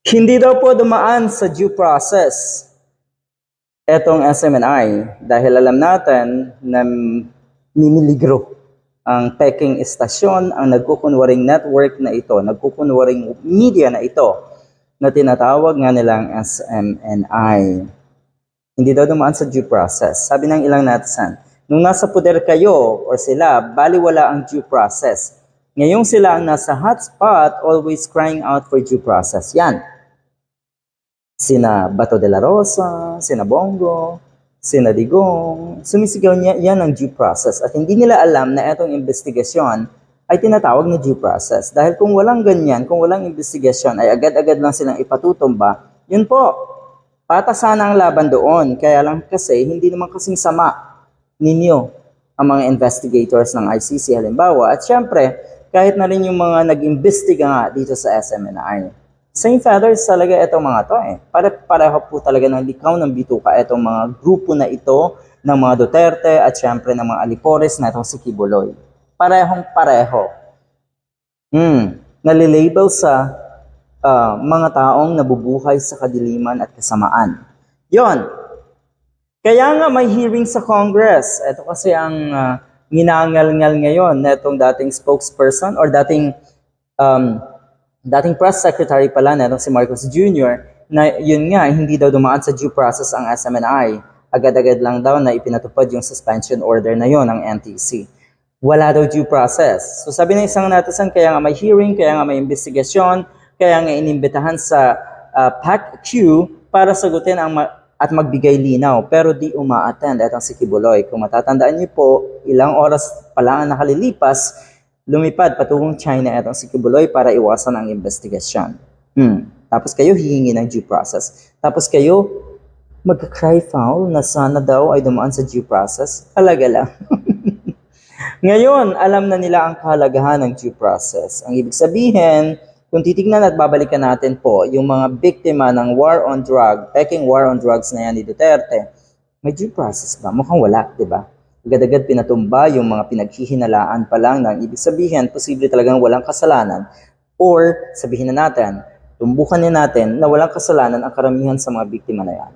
Hindi daw po dumaan sa due process etong SMNI dahil alam natin na mimiligro ang peking istasyon, ang nagkukunwaring network na ito, nagkukunwaring media na ito na tinatawag nga nilang SMNI. Hindi daw dumaan sa due process. Sabi ng ilang netizen, nung nasa poder kayo or sila, baliwala ang due process. Ngayong sila ang nasa hotspot, always crying out for due process. Yan. Sina Bato de la Rosa, sina Bongo, sina Digong, sumisigaw niya yan ang due process. At hindi nila alam na itong investigasyon ay tinatawag na due process. Dahil kung walang ganyan, kung walang investigasyon, ay agad-agad lang silang ipatutumba, yun po, patas sana ang laban doon. Kaya lang kasi, hindi naman kasing sama ninyo ang mga investigators ng ICC halimbawa. At syempre, kahit na rin yung mga nag-imbestiga nga dito sa SMNI. Same feathers talaga itong mga to eh. Pare pareho po talaga ng likaw ng bituka itong mga grupo na ito ng mga Duterte at syempre ng mga Alipores na itong si Kibuloy. Parehong pareho. Hmm, nalilabel sa uh, mga taong nabubuhay sa kadiliman at kasamaan. Yon. Kaya nga may hearing sa Congress. Ito kasi ang uh, ginangal-ngal ngayon na itong dating spokesperson or dating um, dating press secretary pala na si Marcos Jr. na yun nga, hindi daw dumaan sa due process ang SMNI. Agad-agad lang daw na ipinatupad yung suspension order na yon ng NTC. Wala daw due process. So sabi ng isang netizen, kaya nga may hearing, kaya nga may investigasyon, kaya nga inimbitahan sa uh, PAC-Q para sagutin ang ma- at magbigay linaw pero di uma-attend etong si Kibuloy. Kung matatandaan niyo po, ilang oras pa lang ang nakalilipas, lumipad patungong China itong si Kibuloy para iwasan ang investigasyon. Hmm. Tapos kayo hihingi ng due process. Tapos kayo magka-cry foul na sana daw ay dumaan sa due process. Alaga lang. Ngayon, alam na nila ang kahalagahan ng due process. Ang ibig sabihin, kung titignan at babalikan natin po, yung mga biktima ng war on drug, peking war on drugs na yan ni Duterte, may due process ba? Mukhang wala, di ba? Agad-agad pinatumba yung mga pinaghihinalaan pa lang ng ibig sabihin, posible talagang walang kasalanan. Or, sabihin na natin, tumbukan na natin na walang kasalanan ang karamihan sa mga biktima na yan.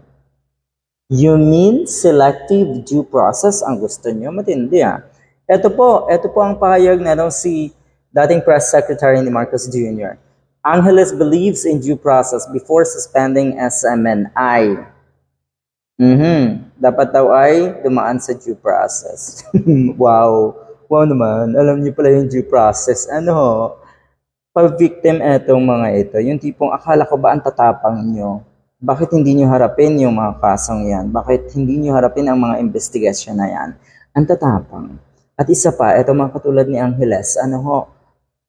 You mean selective due process ang gusto nyo? Matindi ah. Ito po, ito po ang pahayag na si dating press secretary ni Marcos Jr. Angeles believes in due process before suspending SMNI. Mhm. Dapat daw ay dumaan sa due process. wow. Wow naman. Alam niyo pala yung due process. Ano? Pa-victim etong mga ito. Yung tipong akala ko ba ang tatapang niyo? Bakit hindi niyo harapin yung mga kasong yan? Bakit hindi niyo harapin ang mga investigasyon na yan? Ang tatapang. At isa pa, ito mga katulad ni Angeles, ano ho,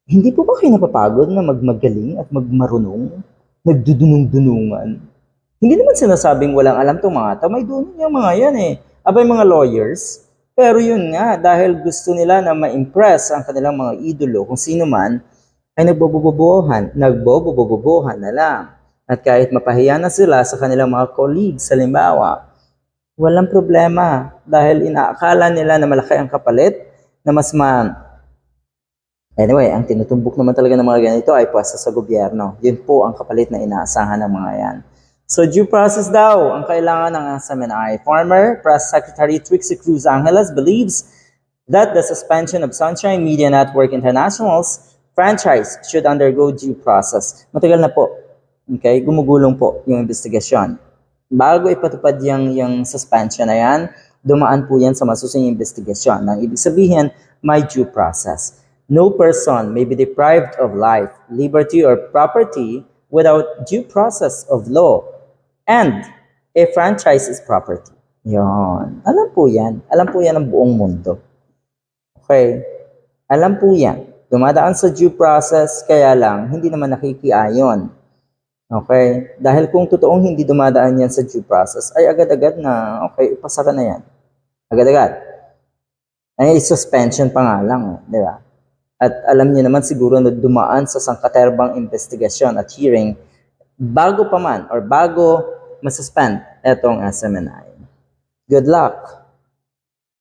hindi po ba kayo napapagod na magmagaling at magmarunong? Nagdudunong-dunungan? Hindi naman sinasabing walang alam tong mga to. May dunin yung mga yan eh. Abay mga lawyers. Pero yun nga, dahil gusto nila na ma-impress ang kanilang mga idolo, kung sino man, ay nagbobobobohan, nagbobobobohan na lang. At kahit mapahiya na sila sa kanilang mga colleagues, halimbawa, walang problema dahil inaakala nila na malaki ang kapalit na mas ma... Anyway, ang tinutumbok naman talaga ng mga ganito ay pwesta sa gobyerno. Yun po ang kapalit na inaasahan ng mga yan. So due process daw ang kailangan ng SMNI. Former Press Secretary Trixie Cruz Angeles believes that the suspension of Sunshine Media Network International's franchise should undergo due process. Matagal na po. Okay? Gumugulong po yung investigasyon. Bago ipatupad yung, yung suspension na yan, dumaan po yan sa masusing investigasyon. Nang ibig sabihin, may due process. No person may be deprived of life, liberty, or property without due process of law And a franchise is property. Yon. Alam po yan. Alam po yan ng buong mundo. Okay? Alam po yan. Dumadaan sa due process, kaya lang, hindi naman nakikiayon. Okay? Dahil kung totoong hindi dumadaan yan sa due process, ay agad-agad na, okay, ipasara na yan. Agad-agad. Ay, suspension pa nga lang, di ba? At alam niyo naman siguro na dumaan sa sangkaterbang investigasyon at hearing bago pa man or bago masuspend etong SMNI. Good luck!